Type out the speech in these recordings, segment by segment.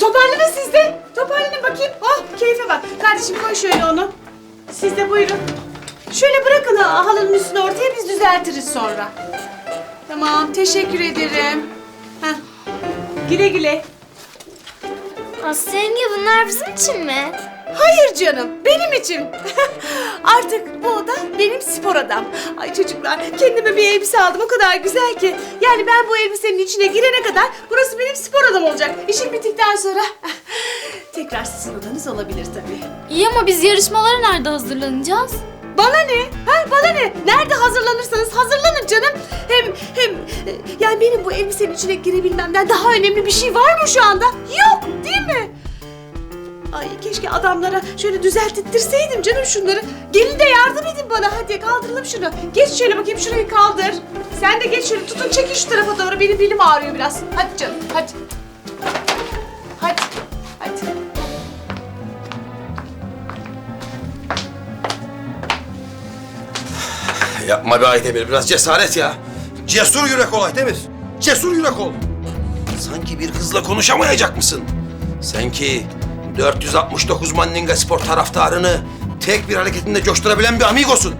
toparlanın siz de. Toparlanın bakayım. Oh keyfe bak. Kardeşim koy şöyle onu. Siz de buyurun. Şöyle bırakın ha- halının üstüne ortaya biz düzeltiriz sonra. Tamam teşekkür ederim. Heh. Güle güle. Aslı yenge bunlar bizim için mi? Hayır canım, benim için. Artık bu oda benim spor odam. Ay çocuklar, kendime bir elbise aldım o kadar güzel ki. Yani ben bu elbisenin içine girene kadar burası benim spor odam olacak. İşim bittikten sonra tekrar sizin odanız olabilir tabii. İyi ama biz yarışmalara nerede hazırlanacağız? Bana ne? Ha bana ne? Nerede hazırlanırsanız hazırlanın canım. Hem hem e, yani benim bu elbisenin içine girebilmemden daha önemli bir şey var mı şu anda? Yok? Ay keşke adamlara şöyle düzelttirseydim canım şunları. Gelin de yardım edin bana hadi kaldıralım şunu. Geç şöyle bakayım şurayı kaldır. Sen de geç şöyle tutun çekin şu tarafa doğru benim belim ağrıyor biraz. Hadi canım hadi. Hadi. Hadi. Yapma be Aydemir, biraz cesaret ya. Cesur yürek ol Aydemir. Cesur yürek ol. Sanki bir kızla konuşamayacak mısın? Sen ki 469 Manninga Spor taraftarını tek bir hareketinde coşturabilen bir amigosun.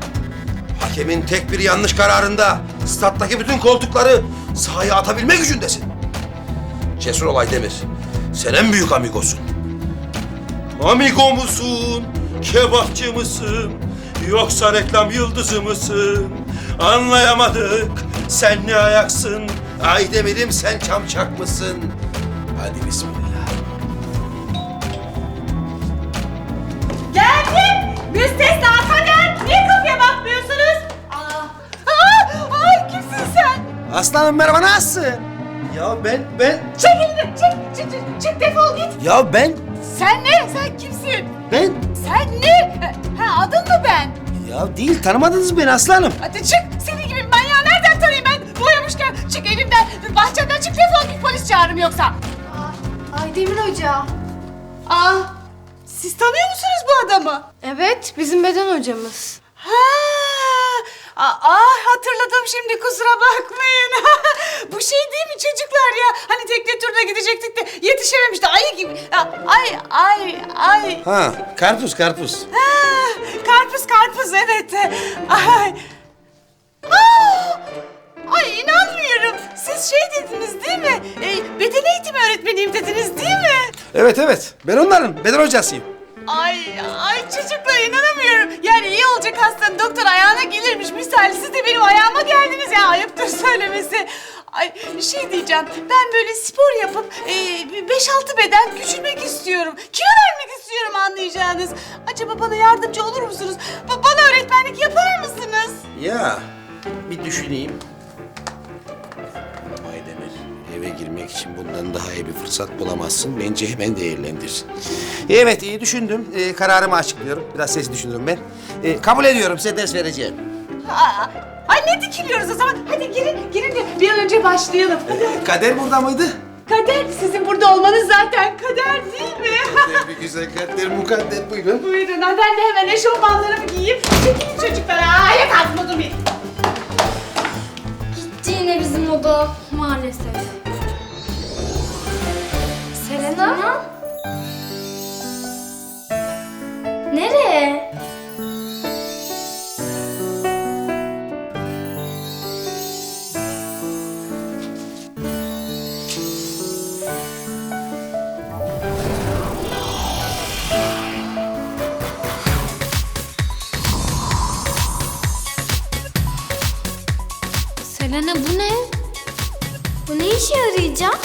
Hakemin tek bir yanlış kararında stat'taki bütün koltukları sahaya atabilme gücündesin. Cesur ol Aydemir. Sen en büyük amigosun. Amigo musun? Kebapçı mısın? Yoksa reklam yıldızı mısın? Anlayamadık. Sen ne ayaksın? Aydemir'im sen çamçak mısın? Hadi bismillah. Aslanım merhaba nasılsın? Ya ben, ben... Çek elini. Çık, çık, çık, çık defol git. Ya ben, Sen ne? Sen kimsin? ben... Sen ne? Ha adın mı ben? Ya değil tanımadınız beni aslanım. Hadi çık. Senin gibi manyağı nereden tanıyayım ben? Boyamışken çık evimden. Bahçemden çık defol git polis çağırırım yoksa. Aydemir Hoca. Aa, siz tanıyor musunuz bu adamı? Evet, bizim beden hocamız. Ha, aa, hatırladım şimdi kusura bakmayın. Bu şey değil mi çocuklar ya? Hani tekne turuna gidecektik de yetişememişti ayı gibi. Ay ay ay. Ha, karpuz karpuz. Ha, karpuz karpuz evet. Ay. Aa, ay inanmıyorum. Siz şey dediniz değil mi? E, beden eğitimi öğretmeniyim dediniz değil mi? Evet evet, ben onların beden hocasıyım. Ay ay çocuklar inanamıyorum. Yani iyi olacak hastanın doktor ayağına gelirmiş. Misal de benim ayağıma geldiniz ya ayıptır söylemesi. Ay şey diyeceğim. Ben böyle spor yapıp e, beş altı beden küçülmek istiyorum. Kilo vermek istiyorum anlayacağınız. Acaba bana yardımcı olur musunuz? Ba- bana öğretmenlik yapar mısınız? Ya, bir düşüneyim. Eve girmek için bundan daha iyi bir fırsat bulamazsın. Bence hemen değerlendir. Evet, iyi düşündüm. Ee, kararımı açıklıyorum. Biraz sesi düşünürüm ben. Ee, kabul ediyorum, size ders vereceğim. Aa, ay ne dikiliyoruz o zaman? Hadi girin, girin de bir an önce başlayalım. Hadi. Kader burada mıydı? Kader, sizin burada olmanız zaten kader değil mi? bir güzel kader, mukadder buyurun. Buyurun, ha, ben de hemen eşofmanlarımı giyeyim. Çekilin çocuklar, ha, ayak altına durmayın. Gitti yine bizim oda maalesef. Selena bu ne? Bu ne işe yarayacak?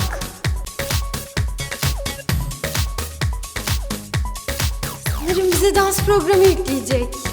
Sanırım bize dans programı yükleyecek.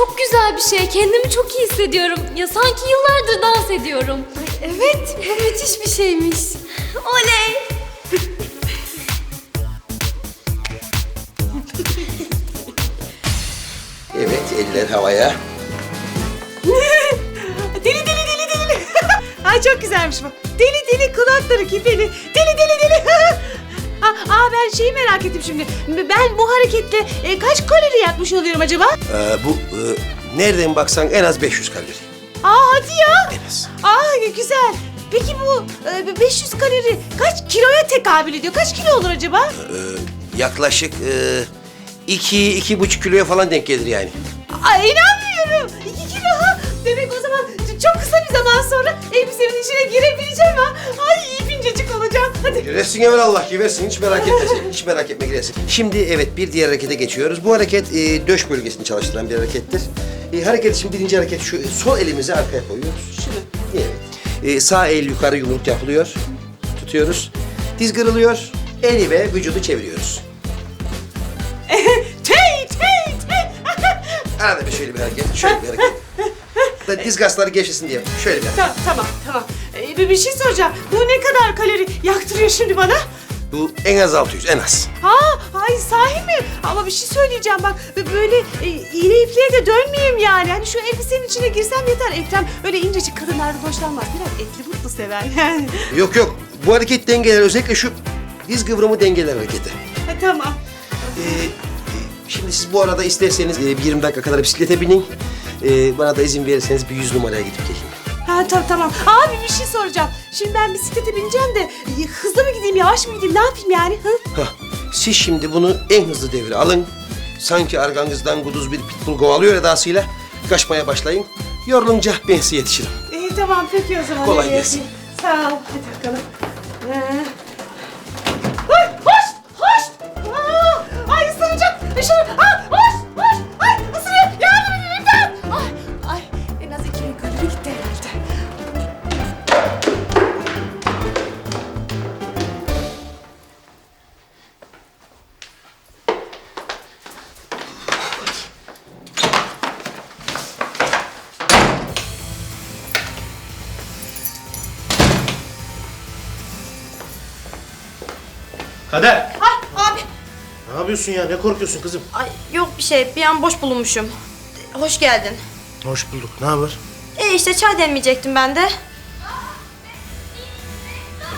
Çok güzel bir şey. Kendimi çok iyi hissediyorum. Ya sanki yıllardır dans ediyorum. evet bu müthiş bir şeymiş. Oley. Evet, eller havaya. Deli deli deli deli. Ay çok güzelmiş bu. Deli deli kulakları kipeli. Deli deli deli. Aa, ben şeyi merak ettim şimdi. Ben bu hareketle e, kaç kalori yakmış oluyorum acaba? Ee, bu e, nereden baksan en az 500 kalori. Aa hadi ya. En az. Aa güzel. Peki bu e, 500 kalori kaç kiloya tekabül ediyor? Kaç kilo olur acaba? Ee, yaklaşık e, iki, iki buçuk kiloya falan denk gelir yani. Ay inanmıyorum. 2 kilo ha. Demek o zaman çok kısa bir zaman sonra elbisemin içine girebileceğim ha. Ay. Girersin evvel Allah giversin hiç merak etme sen. Hiç merak etme girersin. Şimdi evet bir diğer harekete geçiyoruz. Bu hareket e, döş bölgesini çalıştıran bir harekettir. E, hareket için birinci hareket şu sol elimizi arkaya koyuyoruz. Şunu. Evet. E, sağ el yukarı yumruk yapılıyor. Tutuyoruz. Diz kırılıyor. Eli ve vücudu çeviriyoruz. Tey tey tey. Arada bir şöyle bir hareket, şöyle bir hareket. Da diz kasları gevşesin diye. Şöyle bir hareket. tamam tamam tamam. Ee, bir, bir şey soracağım. Bu ne kadar kalori yaktırıyor şimdi bana? Bu en az 600, en az. Ha, ay sahi mi? Ama bir şey söyleyeceğim bak böyle e, iğne ipliğe de dönmeyeyim yani. Hani şu elbisenin içine girsem yeter. Ekrem öyle incecik kadınlardan hoşlanmaz. Biraz etli mutlu sever yani. Yok yok. Bu hareket dengeler özellikle şu diz kıvrımı dengeler hareketi. Ha, tamam. Ee, e, şimdi siz bu arada isterseniz e, bir 20 dakika kadar bisiklete binin. Ee, bana da izin verirseniz bir 100 numaraya gidip geleyim. Ha tamam tamam. Abi bir şey soracağım. Şimdi ben bisiklete bineceğim de e, hızlı mı gideyim, yavaş mı gideyim, ne yapayım yani? Hı? Hah, siz şimdi bunu en hızlı devre alın. Sanki arganızdan kuduz bir pitbull kovalıyor edasıyla kaçmaya başlayın. Yorulunca ben size yetişirim. İyi tamam peki o zaman. Kolay Hadi gelsin. yapayım. Sağ ol. Hadi bakalım. Ee... Ay, hoş! Hoş! Aa, ay ısıracak! Şunu, aa, Kader! Ay abi. Ne yapıyorsun ya? Ne korkuyorsun kızım? Ay yok bir şey. Bir an boş bulunmuşum. Hoş geldin. Hoş bulduk. Ne haber? E işte çay demleyecektim ben de. Ya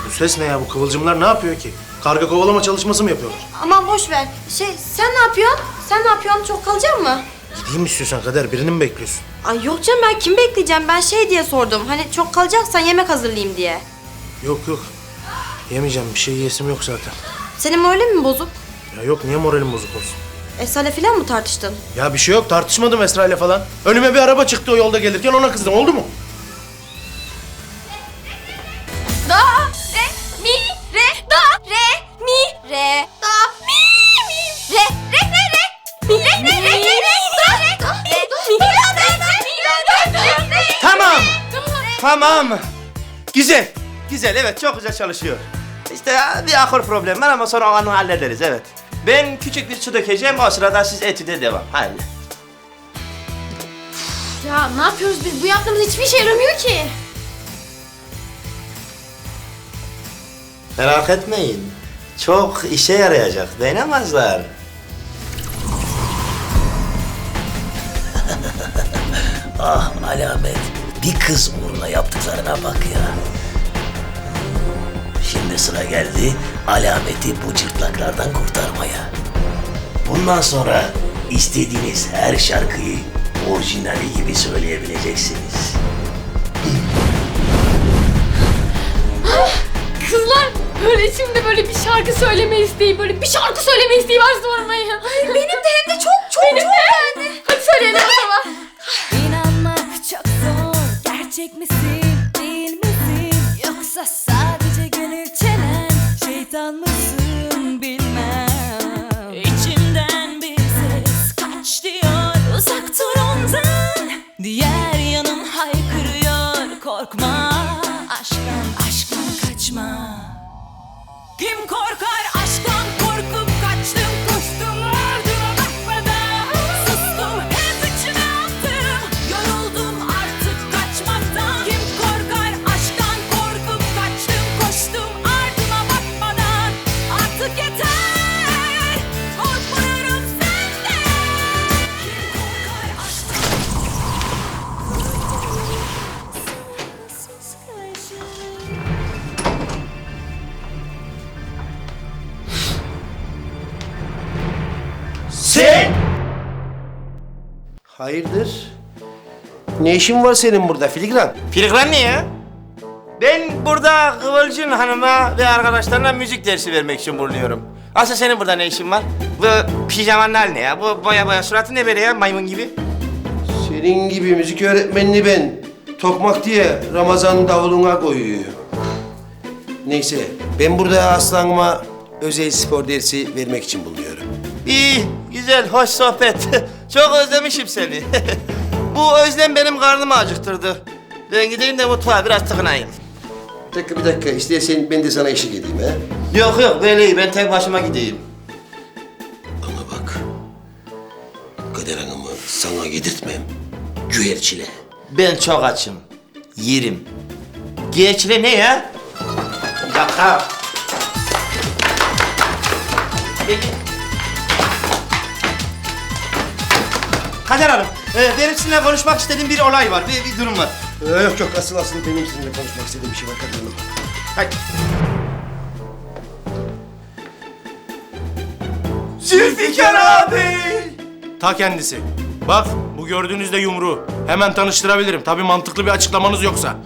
bu ses ne ya? Bu kıvılcımlar ne yapıyor ki? Karga kovalama çalışması mı yapıyorlar? Aman boş ver. Şey sen ne yapıyorsun? Sen ne yapıyorsun? Çok kalacak mı? Gideyim mi istiyorsan Kader? Birini mi bekliyorsun? Ay yok canım ben kim bekleyeceğim? Ben şey diye sordum. Hani çok kalacaksan yemek hazırlayayım diye. Yok yok. Yemeyeceğim. Bir şey yiyesim yok zaten. Senin moralin mi bozuk? Ya yok niye moralim bozuk olsun? Esra'yla falan mı tartıştın? Ya bir şey yok. Tartışmadım Esra ile falan. Önüme bir araba çıktı o yolda gelirken ona kızdım. Oldu mu? Da, re, mi, re, da, re, mi, re, da, mi, mi, re, re, re, re, mi, re, re, re, re, re, da, re, da, re, mi, re, re, re, mi, re, re, re, re. Tamam. Tamam. Güzel. Güzel evet çok güzel çalışıyor. İşte bir akor problem var ama sonra onu hallederiz evet. Ben küçük bir su dökeceğim o sırada siz etüde devam. Hadi. Ya ne yapıyoruz biz? Bu yaptığımız hiçbir işe yaramıyor ki. Merak etmeyin. Çok işe yarayacak. Denemezler. Ah alamet. Bir kız uğruna yaptıklarına bak ya. Şimdi sıra geldi alameti bu cırtlaklardan kurtarmaya. Bundan sonra istediğiniz her şarkıyı orijinali gibi söyleyebileceksiniz. Kızlar böyle içimde böyle bir şarkı söyleme isteği, böyle bir şarkı söyleme isteği var sormayın. Ay benim de hem de çok çok benim çok yani. Hadi söyleyelim o zaman. Sen? Hayırdır? Ne işin var senin burada Filigran? Filigran ne ya? Ben burada Kıvılcım Hanım'a ve arkadaşlarına müzik dersi vermek için bulunuyorum. Asıl senin burada ne işin var? Bu pijamanın hali ne ya? Bu boya boya suratı ne böyle ya maymun gibi? Senin gibi müzik öğretmenini ben tokmak diye Ramazan davuluna koyuyor. Neyse ben burada aslanıma özel spor dersi vermek için bulunuyorum. İyi, güzel, hoş sohbet. Çok özlemişim seni. Bu özlem benim karnımı acıktırdı. Ben gideyim de mutfağa biraz tıkınayım. Bir dakika bir dakika istersen ben de sana eşlik edeyim ha. Yok yok, böyle iyi. Ben tek başıma gideyim. Bana bak. Kader Hanım'ı sana yedirtmem. Güverçile. Ben çok açım. Yerim. Geçle ne ya? Bir dakika. Peki. Kader Hanım, e, benim sizinle konuşmak istediğim bir olay var, bir, bir durum var. Ee, yok yok asıl asıl benim sizinle konuşmak istediğim bir şey var Kadir Hanım. Hadi. Zülfikar abi! Ta kendisi. Bak bu gördüğünüzde yumruğu. Hemen tanıştırabilirim. Tabii mantıklı bir açıklamanız yoksa.